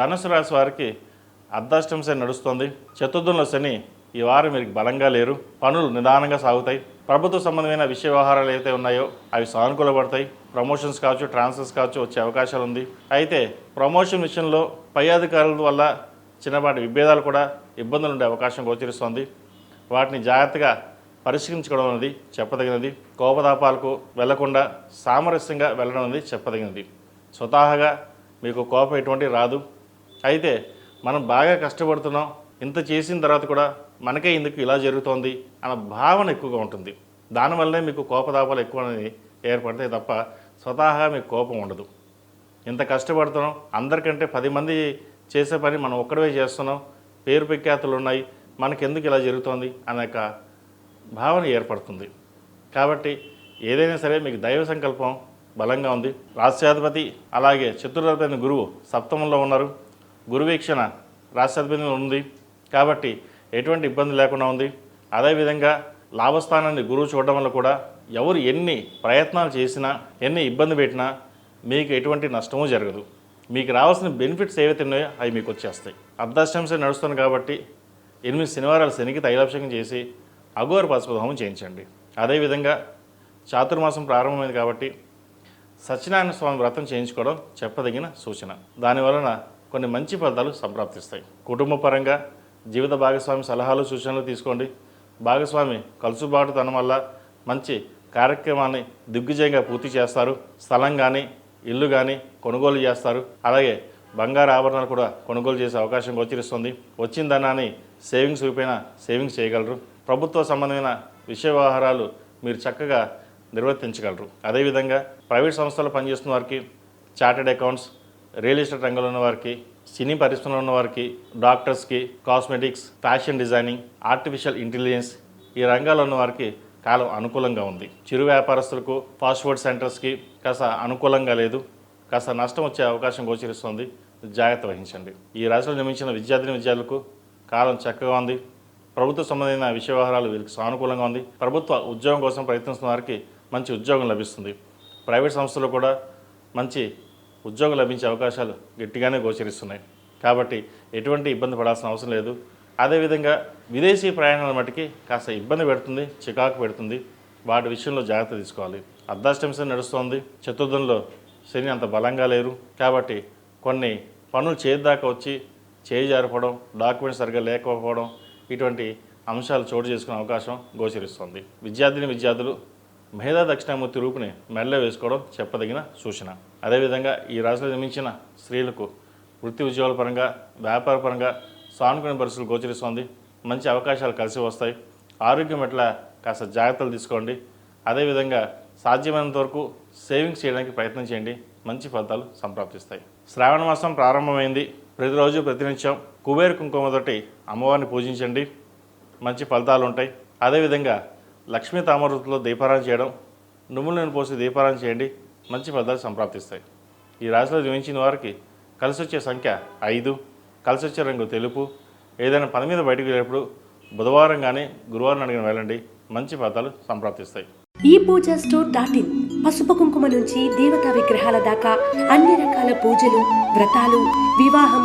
ధనుసు రాశి వారికి అర్ధాష్టం శని నడుస్తుంది. చతుర్థంలో శని ఈ వారం మీరు బలంగా లేరు. పనులు నిదానంగా సాగుతాయి. ప్రభుత్వ సంబంధమైన విషయ వ్యవహారాలు ఏవైతే ఉన్నాయో అవి సానుకూలపడతాయి. ప్రమోషన్స్ కావచ్చు ట్రాన్స్ఫర్స్ కావచ్చు వచ్చే అవకాశాలు ఉంది. అయితే ప్రమోషన్ విషయంలో పై అధికారుల వల్ల చిన్నపాటి విభేదాలు కూడా ఇబ్బందులు ఉండే అవకాశం గోచరిస్తోంది. వాటిని జాగ్రత్తగా పరిష్కరించుకోవడం అనేది చెప్పదగినది. కోపతాపాలకు వెళ్ళకుండా సామరస్యంగా వెళ్ళడం అనేది చెప్పదగినది. స్వతహాగా మీకు కోపం ఎటువంటి రాదు. అయితే మనం బాగా కష్టపడుతున్నాం ఇంత చేసిన తర్వాత కూడా మనకే ఎందుకు ఇలా జరుగుతోంది అన్న భావన ఎక్కువగా ఉంటుంది. దానివల్లనే మీకు కోపతాపాలు ఎక్కువ అనేది ఏర్పడతాయి తప్ప స్వతహాగా మీకు కోపం ఉండదు. ఇంత కష్టపడుతున్నాం అందరికంటే పది మంది చేసే పని మనం ఒక్కడవే చేస్తున్నాం పేరు ప్రఖ్యాతులు ఉన్నాయి మనకెందుకు ఇలా జరుగుతోంది అనే ఒక భావన ఏర్పడుతుంది. కాబట్టి ఏదైనా సరే మీకు దైవ సంకల్పం బలంగా ఉంది. రాష్ట్రాధిపతి అలాగే చతుర్థాధిపతి గురువు సప్తమంలో ఉన్నారు. గురువీక్షణ రాష్ట్రాధిపతి ఉంది. కాబట్టి ఎటువంటి ఇబ్బంది లేకుండా ఉంది. అదేవిధంగా లాభస్థానాన్ని గురువు చూడడం వల్ల కూడా ఎవరు ఎన్ని ప్రయత్నాలు చేసినా ఎన్ని ఇబ్బంది పెట్టినా మీకు ఎటువంటి నష్టము జరగదు. మీకు రావాల్సిన బెనిఫిట్స్ ఏవైతే ఉన్నాయో అవి మీకు వచ్చేస్తాయి. అర్ధాష్టంశ నడుస్తుంది కాబట్టి ఎనిమిది శనివారాలు శనికి తైలాభిషేకం చేసి అఘోర పశుపదహోమం చేయించండి. అదేవిధంగా చాతుర్మాసం ప్రారంభమైంది కాబట్టి సత్యనారాయణ స్వామి వ్రతం చేయించుకోవడం చెప్పదగిన సూచన. దానివలన కొన్ని మంచి ఫలితాలు సంప్రాప్తిస్తాయి. కుటుంబ పరంగా జీవిత భాగస్వామి సలహాలు సూచనలు తీసుకోండి. భాగస్వామి కలుసుబాటుతనం వల్ల మంచి కార్యక్రమాన్ని దిగ్విజయంగా పూర్తి చేస్తారు. స్థలం కానీ ఇల్లు కానీ కొనుగోలు చేస్తారు. అలాగే బంగారు ఆభరణాలు కూడా కొనుగోలు చేసే అవకాశం గోచరిస్తుంది. వచ్చిన ధనాన్ని సేవింగ్స్ రూపేణ సేవింగ్స్ చేయగలరు. ప్రభుత్వ సంబంధమైన విషయ వ్యవహారాలు మీరు చక్కగా నిర్వర్తించగలరు. అదేవిధంగా ప్రైవేట్ సంస్థలు పనిచేస్తున్న వారికి చార్టెడ్ అకౌంట్స్ రియల్ ఎస్టేట్ రంగంలో ఉన్న వారికి సినీ పరిశ్రమలో ఉన్న వారికి డాక్టర్స్కి cosmetics fashion designing artificial intelligence ఈ రంగాల్లో ఉన్న వారికి కాలం అనుకూలంగా ఉంది. చిరు వ్యాపారస్తులకు ఫాస్ట్ ఫుడ్ సెంటర్స్కి కాస్త అనుకూలంగా లేదు. కాస్త నష్టం వచ్చే అవకాశం గోచరిస్తుంది. జాగ్రత్త వహించండి. ఈ రాశిలో నిర్మించిన విద్యార్థిని విద్యార్థులకు కాలం చక్కగా ఉంది. ప్రభుత్వ సంబంధమైన విషయ వ్యవహారాలు వీరికి సానుకూలంగా ఉంది. ప్రభుత్వ ఉద్యోగం కోసం ప్రయత్నిస్తున్న వారికి మంచి ఉద్యోగం లభిస్తుంది. ప్రైవేట్ సంస్థలు కూడా మంచి ఉద్యోగం లభించే అవకాశాలు గట్టిగానే గోచరిస్తున్నాయి. కాబట్టి ఎటువంటి ఇబ్బంది పడాల్సిన అవసరం లేదు. అదేవిధంగా విదేశీ ప్రయాణాల మటుకి కాస్త ఇబ్బంది పెడుతుంది చికాకు పెడుతుంది. వాటి విషయంలో జాగ్రత్త తీసుకోవాలి. అర్ధాష్టమిసం నడుస్తోంది. చతుర్థంలో శని అంత బలంగా లేరు. కాబట్టి కొన్ని పనులు చేద్దాకా వచ్చి చేయి జారిపోవడం డాక్యుమెంట్స్ సరిగ్గా లేకపోవడం ఇటువంటి అంశాలు చోటు చేసుకునే అవకాశం గోచరిస్తుంది. విద్యార్థిని విద్యార్థులు మేధా దక్షిణామూర్తి రూపుని మెల్ల వేసుకోవడం చెప్పదగిన సూచన. అదేవిధంగా ఈ రాశిలో నిర్మించిన స్త్రీలకు వృత్తి ఉద్యోగాల పరంగా వ్యాపార పరంగా సానుకూల పరిస్థితులు గోచరిస్తోంది. మంచి అవకాశాలు కలిసి వస్తాయి. ఆరోగ్యం ఎట్లా కాస్త జాగ్రత్తలు తీసుకోండి. అదేవిధంగా సాధ్యమైనంత వరకు సేవింగ్స్ చేయడానికి ప్రయత్నం చేయండి. మంచి ఫలితాలు సంప్రాప్తిస్తాయి. శ్రావణ మాసం ప్రారంభమైంది. ప్రతిరోజు ప్రతినిత్యం కుబేర కుంకుమతోటి అమ్మవారిని పూజించండి. మంచి ఫలితాలు ఉంటాయి. అదేవిధంగా లక్ష్మీ తామరుతులో దీపారాయణ చేయడం నువ్వుల పోసి దీపారాయణ చేయండి మంచి ఫలితాలు సంప్రాప్తిస్తాయి. ఈ రాశిలో జీవించిన వారికి కలిసి వచ్చే సంఖ్య ఐదు కలిసి వచ్చే రంగు తెలుపు. ఏదైనా పని మీద బయటకు వెళ్ళినప్పుడు బుధవారం కానీ గురువారం అడిగిన వెళ్ళండి మంచి ఫలితాలు సంప్రాప్తిస్తాయి. ఈ పూజా స్టోర్ డాట్ ఇన్ పసుపు కుంకుమ నుంచి దేవతా విగ్రహాల దాకా అన్ని రకాల పూజలు వ్రతాలు వివాహం